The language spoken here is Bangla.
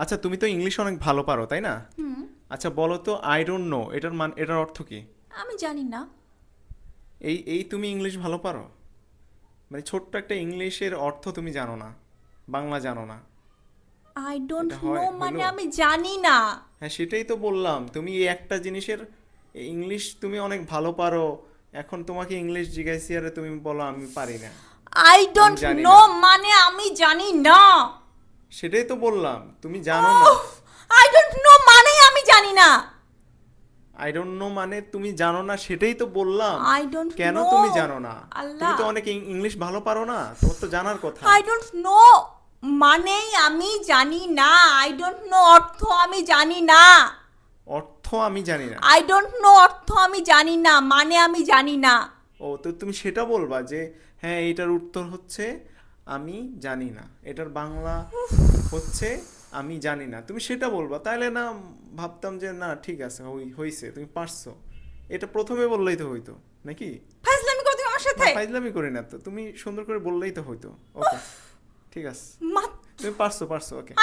আচ্ছা তুমি তো ইংলিশ অনেক ভালো পারো তাই না? আচ্ছা বলো তো আই ডোন্ট নো এটার মান এটার অর্থ কি? আমি জানি না। এই এই তুমি ইংলিশ ভালো পারো? মানে ছোট্ট একটা ইংলিশের অর্থ তুমি জানো না বাংলা জানো না। আই ডোন্ট নো মানে আমি জানি না। হ্যাঁ সেটাই তো বললাম তুমি এই একটা জিনিসের ইংলিশ তুমি অনেক ভালো পারো এখন তোমাকে ইংলিশ জিজ্ঞাসি আর তুমি বলো আমি পারি না। I don't know. মানে আমি জানি না। সেটাই তো বললাম তুমি জানো না। আই ডোন্ট নো মানে আমি জানি না। আই ডোন্ট নো মানে তুমি জানো না সেটাই তো বললাম। আই ডোন্ট কেন তুমি জানো না? তুমি তো অনেক ইংলিশ ভালো পারো না তোমার তো জানার কথা। আই ডোন্ট নো মানেই আমি জানি না। আই ডোন্ট নো অর্থ আমি জানি না। অর্থ আমি জানি না। আই ডোন্ট নো অর্থ আমি জানি না মানে আমি জানি না। ও তো তুমি সেটা বলবা যে হ্যাঁ এটার উত্তর হচ্ছে আমি জানি না। এটার বাংলা হচ্ছে আমি জানি না। তুমি সেটা বলবা। তাহলে না ভাবতাম যে না ঠিক আছে হই- হইছে তুমি পারছ। এটা প্রথমে বললেই তো হইতো নাকি? ফাজলামি করতে আমার সাথে। ফাজলামি করি না তো। তুমি সুন্দর করে বললেই তো হইতো। ওকে ঠিক আছে। তুমি পারছ পারছ ওকে।